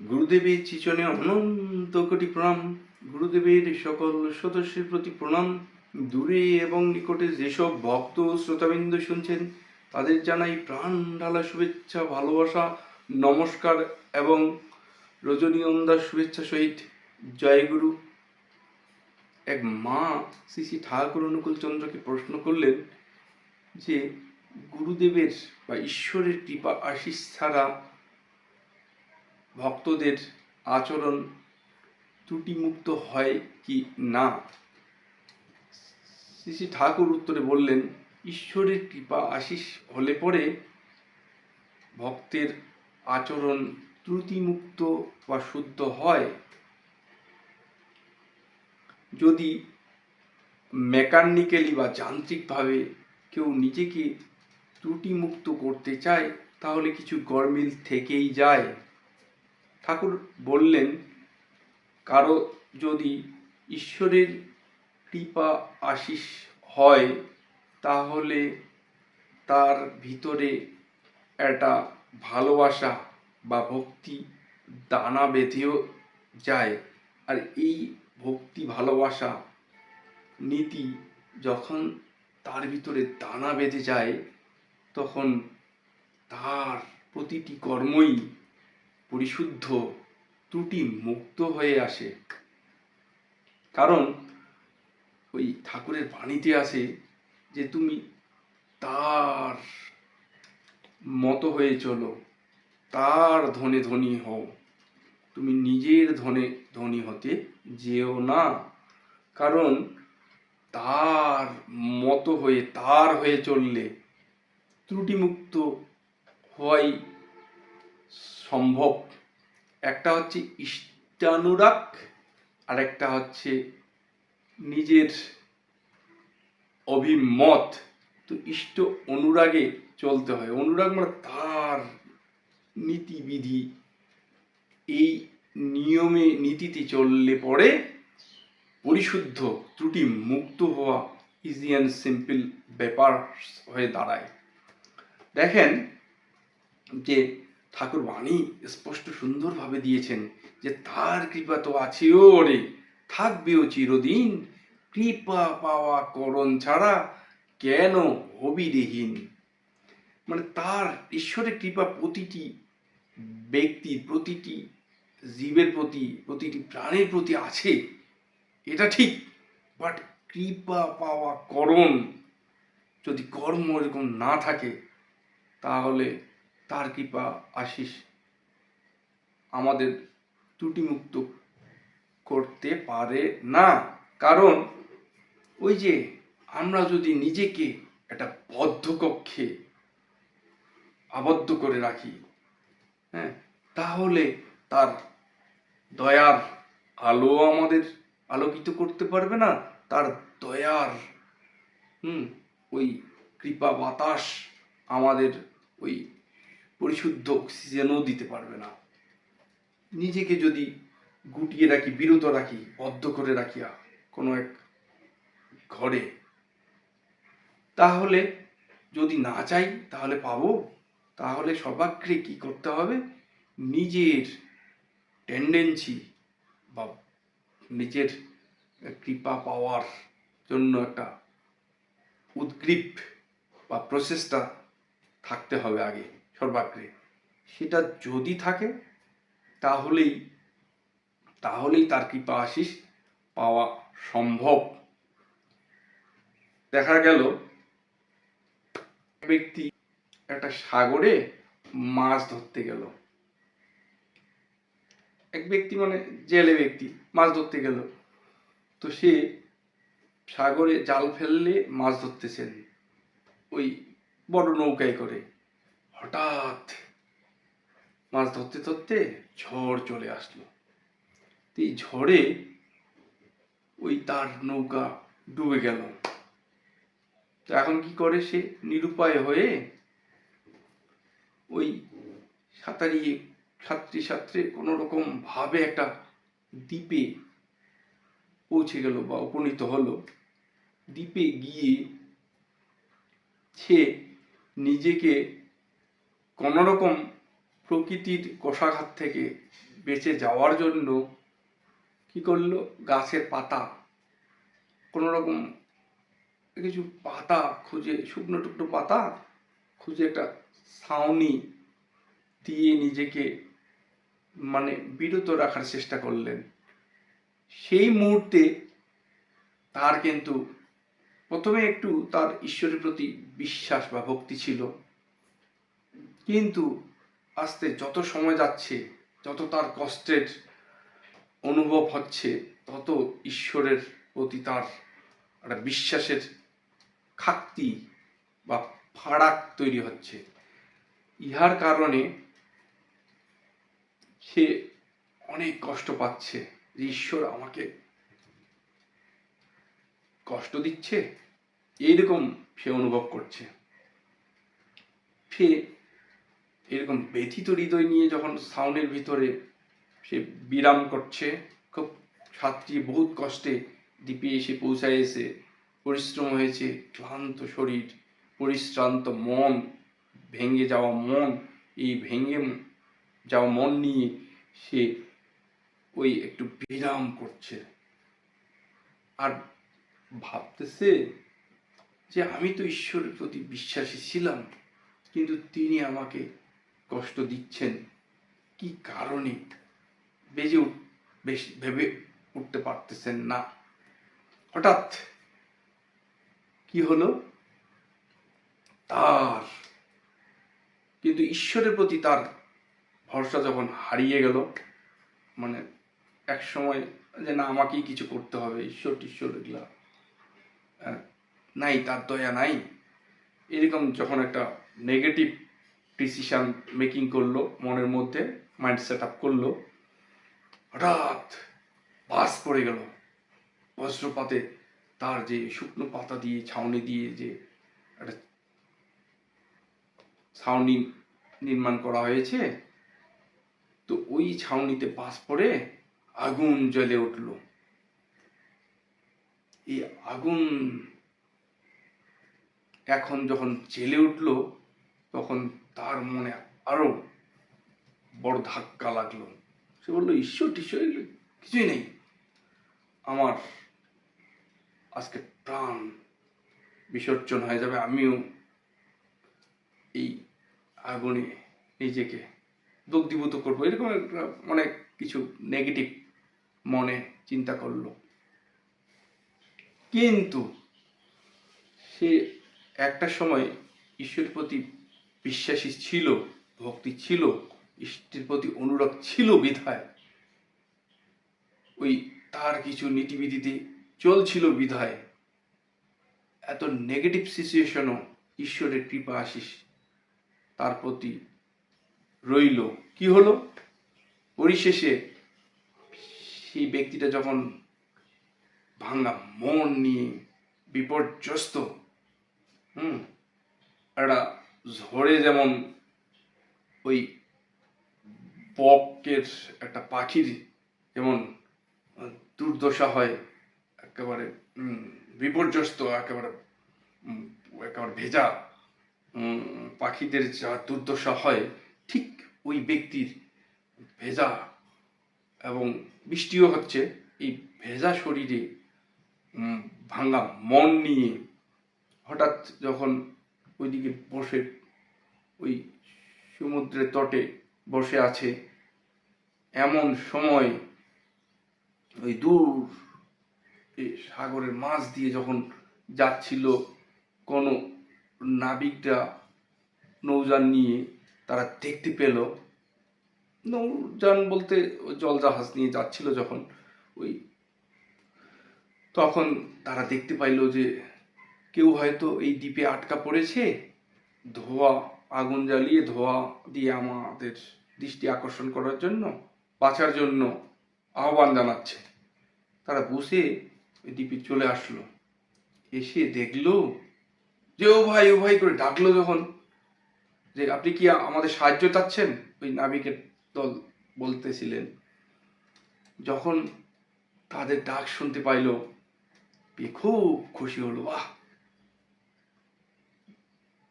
গুরুদেবের চিচনে অনন্ত কোটি প্রণাম। গুরুদেবের সকল সদস্যের প্রতি প্রণাম। দূরে এবং নিকটে যেসব ভক্ত শ্রোতাবৃন্দ শুনছেন, তাদের জানাই প্রাণ ঢালা শুভেচ্ছা, ভালোবাসা, নমস্কার এবং রজনীগন্ধার শুভেচ্ছা সহিত জয়গুরু এক মা শ্রী শ্রী ঠাকুর অনুকূল চন্দ্রকে প্রশ্ন করলেন যে, গুরুদেবের বা ঈশ্বরের কৃপা আশিস ছাড়া ভক্তদের আচরণ ত্রুটিমুক্ত হয় কি না? শ্রী শ্রী ঠাকুর উত্তরে বললেন, ঈশ্বরের কৃপা আশিস হলে পরে ভক্তের আচরণ ত্রুটিমুক্ত বা শুদ্ধ হয়। যদি মেকানিক্যালি বা যান্ত্রিকভাবে কেউ নিজেকে ত্রুটিমুক্ত করতে চায়, তাহলে কিছু গরমিল থেকেই যায়। ঠাকুর বললেন, কারও যদি ঈশ্বরের কৃপা আশিস হয়, তাহলে তার ভিতরে একটা ভালোবাসা বা ভক্তি দানা বেঁধেও যায়। আর এই ভক্তি, ভালোবাসা নীতি যখন তার ভিতরে দানা বেঁধে যায়, তখন তার প্রতিটি কর্মই পরিশুদ্ধ ত্রুটি মুক্ত হয়ে আসে। কারণ ওই ঠাকুরের বাণীতে আসে যে তুমি তার মতো হয়ে চলো, তার ধনে ধনী হও, তুমি নিজের ধনে ধনী হতে যেও না। কারণ তার মতো হয়ে, তার হয়ে চললে ত্রুটিমুক্ত হওয়াই সম্ভব। একটা হচ্ছে ইষ্টানুরাগ আর একটা হচ্ছে নিজের অভিমত। তো ইষ্ট অনুরাগে চলতে হয়। অনুরাগ মানে তার নীতিবিধি। এই নিয়মে, নীতিতে চললে পরে পরিশুদ্ধ ত্রুটি মুক্ত হওয়া ইজি অ্যান্ড সিম্পল ব্যাপার হয়ে দাঁড়ায়। দেখেন যে ঠাকুর বাণী স্পষ্ট সুন্দরভাবে দিয়েছেন যে, তার কৃপা তো আছেও রে, থাকবেও চিরদিন। কৃপা পাওয়া করণ ছাড়া কেন হবিরেহীন মানে তার ঈশ্বরের কৃপা প্রতিটি ব্যক্তির প্রতিটি জীবের প্রতি, প্রতিটি প্রাণের প্রতি আছে, এটা ঠিক। বাট কৃপা পাওয়া করণ যদি কর্ম এরকম না থাকে, তাহলে তার কৃপা আশিস আমাদের ত্রুটিমুক্ত করতে পারে না। কারণ ওই যে আমরা যদি নিজেকে একটা বদ্ধ কক্ষে আবদ্ধ করে রাখি হ্যাঁ তাহলে তার দয়ার আলো আমাদের আলোকিত করতে পারবে না। তার দয়ার, হুম, ওই কৃপা বাতাস আমাদের ওই পরিশুদ্ধ অক্সিজেনও দিতে পারবে না। নিজেকে যদি গুটিয়ে রাখি, বিরত রাখি, বদ্ধ করে রাখিয়া কোনো এক ঘরে, তাহলে যদি না চাই, তাহলে পাবো। তাহলে সর্বাগ্রে কি করতে হবে? নিজের টেন্ডেন্সি বা নিজের কৃপা পাওয়ার জন্য একটা উদ্গ্রীব বা প্রসেসটা থাকতে হবে আগে। সর্বাগ্রে। সেটা যদি থাকে, তাহলেই তাহলেই তার কৃপা আশিস পাওয়া সম্ভব। দেখা গেল ব্যক্তি একটা সাগরে মাছ ধরতে গেল। এক ব্যক্তি মানে জেলে ব্যক্তি, মাছ ধরতে গেল। তো সে সাগরে জাল ফেললে মাছ ধরতেছেন। ওই বড় নৌকায় করে। হঠাৎ মাছ ধরতে ধরতে ঝড় চলে আসলো। তো এই ঝড়ে ওই তার নৌকা ডুবে গেল। তো এখন কি করে সে? নিরুপায় হয়ে ওই সাঁতারিয়ে সাঁতরে সাঁতরে কোনো রকম ভাবে একটা দ্বীপে পৌঁছে গেল বা উপনীত হলো। দ্বীপে গিয়ে সে নিজেকে কোনো রকম প্রকৃতির কষাঘাত থেকে বেঁচে যাওয়ার জন্য কি করল? গাছের পাতা কোনো রকম কিছু পাতা খুঁজে, শুকনো টুকনো পাতা খুঁজে একটা ছাউনি দিয়ে নিজেকে মানে বিরত রাখার চেষ্টা করলেন। সেই মুহূর্তে তার কিন্তু প্রথমে একটু তার ঈশ্বরের প্রতি বিশ্বাস বা ভক্তি ছিল। কিন্তু আস্তে যত সময় যাচ্ছে, যত তার কষ্টের অনুভব হচ্ছে, তত ঈশ্বরের প্রতি তার একটা বিশ্বাসের খাক্তি বা ফারাক তৈরি হচ্ছে। ইহার কারণে সে অনেক কষ্ট পাচ্ছে। যে ঈশ্বর আমাকে কষ্ট দিচ্ছে, এইরকম সে অনুভব করছে। সে এরকম ব্যথিত হৃদয় নিয়ে যখন সাউন্ডের ভিতরে সে বিরাম করছে, খুব সাতটি বহুত কষ্টে দ্বীপে এসে পৌঁছায় এসে পরিশ্রম হয়েছে, ক্লান্ত শরীর, পরিশ্রান্ত মন, ভেঙে যাওয়া মন, এই ভেঙে যাওয়া মন নিয়ে সে ওই একটু বিরাম করছে। আর ভাবতেছে যে আমি তো ঈশ্বরের প্রতি বিশ্বাসী ছিলাম, কিন্তু তিনি আমাকে কষ্ট দিচ্ছেন, কি কারণে? বেজে বেশ ভেবে উঠতে পারতেছেন না। হঠাৎ কি হলো? তার। কিন্তু ঈশ্বরের প্রতি তার ভরসা যখন হারিয়ে গেল মানে এক সময় যে না, আমাকেই কিছু করতে হবে, ঈশ্বর টিশ্বর এগুলা নাই, তার দয়া নাই, এরকম যখন একটা নেগেটিভ ডিসিশন মেকিং করল, মনের মধ্যে মাইন্ড সেট আপ করল। হঠাৎ বাস পড়ে গেল। বজ্রপাতে তার যে শুকনো পাতা দিয়ে, ছাউনি দিয়ে যে একটা ছাউনি নির্মাণ করা হয়েছে, তো ওই ছাউনিতে বাস পড়ে আগুন জ্বলে উঠল। এই আগুন এখন যখন জেলে উঠল তখন তার মনে আরও বড় ধাক্কা লাগল। সে বলল, ঈশ্বর টিশ্বর এগুলো কিছুই নেই। আমার আজকে প্রাণ বিসর্জন হয়ে যাবে। আমিও এই আগুনে নিজেকে দগ্ধীভূত করব। এরকম একটা অনেক কিছু নেগেটিভ মনে চিন্তা করল। কিন্তু সে একটা সময় ঈশ্বরের প্রতি বিশ্বাসী ছিল, ভক্তি ছিল ঈশ্বরের প্রতি অনুরাগ ছিল বিধায়। ওই তার কিছু নীতিবিধিতে চলছিল বিধায়। এত নেগেটিভ সিচুয়েশনও ঈশ্বরের কৃপা আশিস তার প্রতি রইল। কি হলো? পরিশেষে সেই ব্যক্তিটা যখন ভাঙা মন নিয়ে বিপর্যস্ত, হুম, একটা ঝড়ে যেমন ওই বকের একটা পাখির যেমন দুর্দশা হয়, একেবারে বিপর্যস্ত, একেবারে একেবারে ভেজা পাখিদের যা দুর্দশা হয়, ঠিক ওই ব্যক্তির ভেজা এবং বৃষ্টিও হচ্ছে এই ভেজা শরীরে ভাঙা মন নিয়ে হঠাৎ যখন ওইদিকে বসে ওই সমুদ্রের তটে বসে আছে। এমন সময় ওই দূর সাগরের মাছ দিয়ে যখন যাচ্ছিল, কোনো নাবিকরা নৌযান নিয়ে তারা দেখতে পেল। নৌযান বলতে ওই জলজাহাজ নিয়ে যাচ্ছিল যখন ওই তখন তারা দেখতে পাইলো যে কেউ হয়তো এই দ্বীপে আটকা পড়েছে, ধোয়া আগুন জ্বালিয়ে ধোয়া দিয়ে আমাদের দৃষ্টি আকর্ষণ করার জন্য, বাঁচার জন্য আহ্বান জানাচ্ছে। তারা বসে দ্বীপে চলে আসলো। এসে দেখল যে, ও ভাই ও ভাই করে ডাকলো যখন যে, আপনি কি আমাদের সাহায্য চাচ্ছেন? ওই নাবিকের দল বলতেছিলেন। যখন তাদের ডাক শুনতে পাইলো খুব খুশি হলো। বাহ!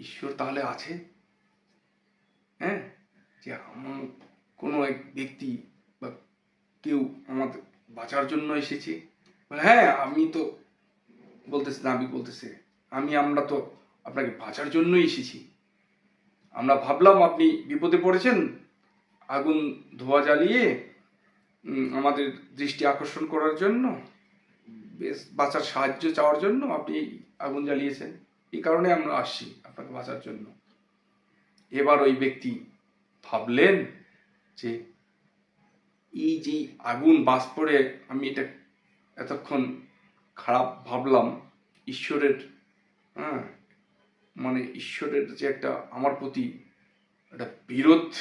ঈশ্বর তাহলে আছে? যে আমার কোনো এক ব্যক্তি বা কেউ আমাদের বাঁচার জন্য এসেছে। হ্যাঁ আমি তো বলতেছে নাবিক বলতেছে, আমি, আমরা তো আপনাকে বাঁচার জন্যই এসেছি। আমরা ভাবলাম আপনি বিপদে পড়েছেন, আগুন ধোয়া জ্বালিয়ে আমাদের দৃষ্টি আকর্ষণ করার জন্য, বেশ বাঁচার সাহায্য চাওয়ার জন্য আপনি আগুন জ্বালিয়েছেন। এই কারণে আমরা আসছি আপনাকে বাঁচার জন্য। এবার ওই ব্যক্তি ভাবলেন যে এই যে আগুন বাস পড়ে আমি এটা এতক্ষণ খারাপ ভাবলাম, ঈশ্বরের হ্যাঁ মানে ঈশ্বরের যে একটা আমার প্রতি একটা বিরোধ,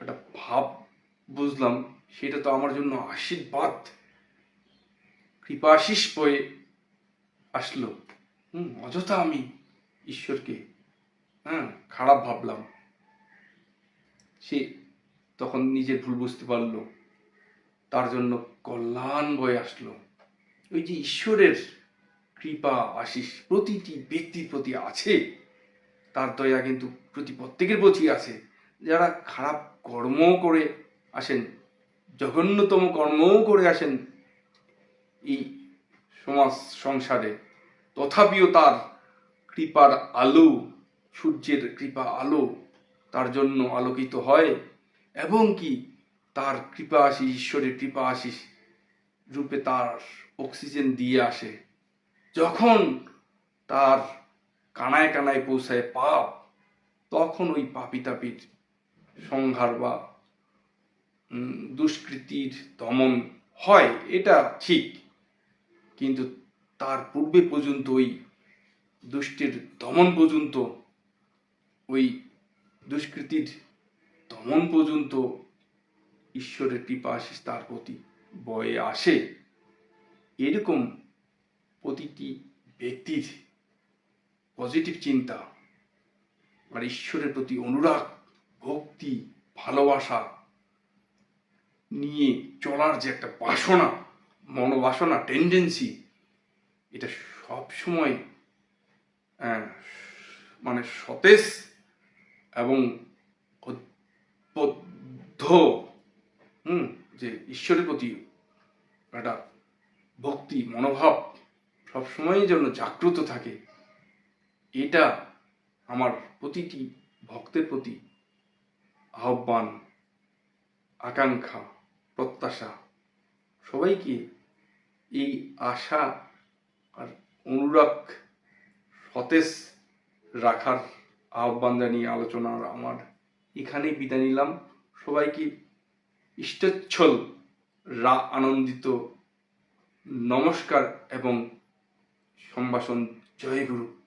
একটা ভাব বুঝলাম, সেটা তো আমার জন্য আশীর্বাদ কৃপাশিস বয়ে আসলো। হুম, অযথা আমি ঈশ্বরকে হ্যাঁ খারাপ ভাবলাম। সে তখন নিজের ভুল বুঝতে পারল। তার জন্য কল্যাণ বয়ে আসলো। ওই যে ঈশ্বরের কৃপা আশিস প্রতিটি ব্যক্তির প্রতি আছে। তার দয়া কিন্তু প্রতি প্রত্যেকের প্রতি আছে। যারা খারাপ কর্ম করে আসেন, জঘন্যতম কর্মও করে আসেন এই সমাজ সংসারে, তথাপিও তার কৃপার আলো, সূর্যের কৃপা আলো তার জন্য আলোকিত হয় এবং কি তার কৃপা আশিস ঈশ্বরের কৃপা আশিস রূপে তার অক্সিজেন দিয়ে আসে। যখন তার কানায় কানায় পৌঁছায় পাপ, তখন ওই পাপি তাপির সংহার বা দুষ্কৃতির দমন হয়, এটা ঠিক। কিন্তু তার পূর্বে পর্যন্ত ওই দুষ্টের দমন পর্যন্ত ওই দুষ্কৃতির দমন পর্যন্ত ঈশ্বরের কৃপা আশিস তার প্রতি বয়ে আসে। এরকম প্রতিটি ব্যক্তির পজিটিভ চিন্তা আর ঈশ্বরের প্রতি অনুরাগ, ভক্তি, ভালোবাসা নিয়ে চলার যে একটা বাসনা, মনোবাসনা টেন্ডেন্সি এটা সব সময় মানে সতেজ এবং উদ্বুদ্ধ হুম, যে ঈশ্বরের প্রতি একটা ভক্তি, মনোভাব সবসময়ই যেন জাগ্রত থাকে, এটা আমার প্রতিটি ভক্তের প্রতি আহ্বান, আকাঙ্ক্ষা, প্রত্যাশা, সবাইকে এই আশা আর অনুরাগ সতেজ রাখার আহ্বান জানিয়ে আলোচনার আমার এখানেই বিদায় নিলাম। সবাইকে ইষ্টচ্ছল রা আনন্দিত নমস্কার এবং সম্ভাষণ জয় গুরু।